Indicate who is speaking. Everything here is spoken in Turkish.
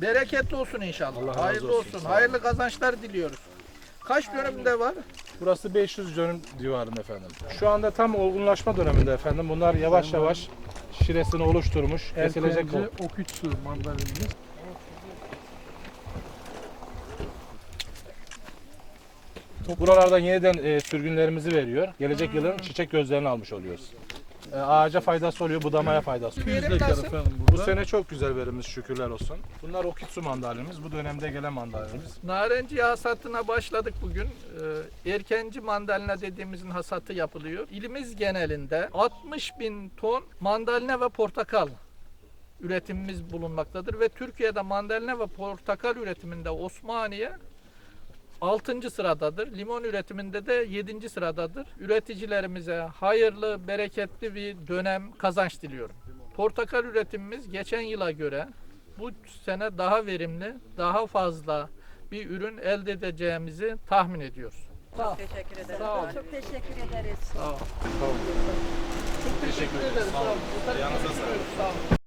Speaker 1: Bereketli olsun inşallah.
Speaker 2: Allah
Speaker 1: Hayırlı
Speaker 2: olsun,
Speaker 1: olsun. Hayırlı kazançlar diliyoruz. Kaç dönümde var?
Speaker 2: Burası 500 dönüm civarında efendim. Şu anda tam olgunlaşma döneminde efendim. Bunlar yavaş yavaş şiresini oluşturmuş. Kesilecek
Speaker 3: Erkenci okütsü mandalinimiz.
Speaker 2: Buralardan yeniden e, sürgünlerimizi veriyor. Gelecek yılın çiçek gözlerini almış oluyoruz. E, ağaca faydası oluyor, budamaya faydası oluyor.
Speaker 3: Efendim
Speaker 2: Bu
Speaker 3: burada.
Speaker 2: sene çok güzel verimiz şükürler olsun. Bunlar okitsu mandalinimiz. Bu dönemde gelen mandalinimiz.
Speaker 1: Narenciye hasatına başladık bugün. Ee, erkenci mandalina dediğimizin hasatı yapılıyor. İlimiz genelinde 60 bin ton mandalina ve portakal üretimimiz bulunmaktadır ve Türkiye'de mandalina ve portakal üretiminde Osmaniye 6. sıradadır. Limon üretiminde de 7. sıradadır. Üreticilerimize hayırlı, bereketli bir dönem kazanç diliyorum. Portakal üretimimiz geçen yıla göre bu sene daha verimli, daha fazla bir ürün elde edeceğimizi tahmin ediyoruz. Sağ ol.
Speaker 4: Teşekkür ederim.
Speaker 1: Sağ ol.
Speaker 4: Çok teşekkür ederiz.
Speaker 1: Sağ ol.
Speaker 2: Teşekkür
Speaker 1: ederiz. Sağ ol.
Speaker 2: Yanınıza sağlık.
Speaker 1: Sağ ol.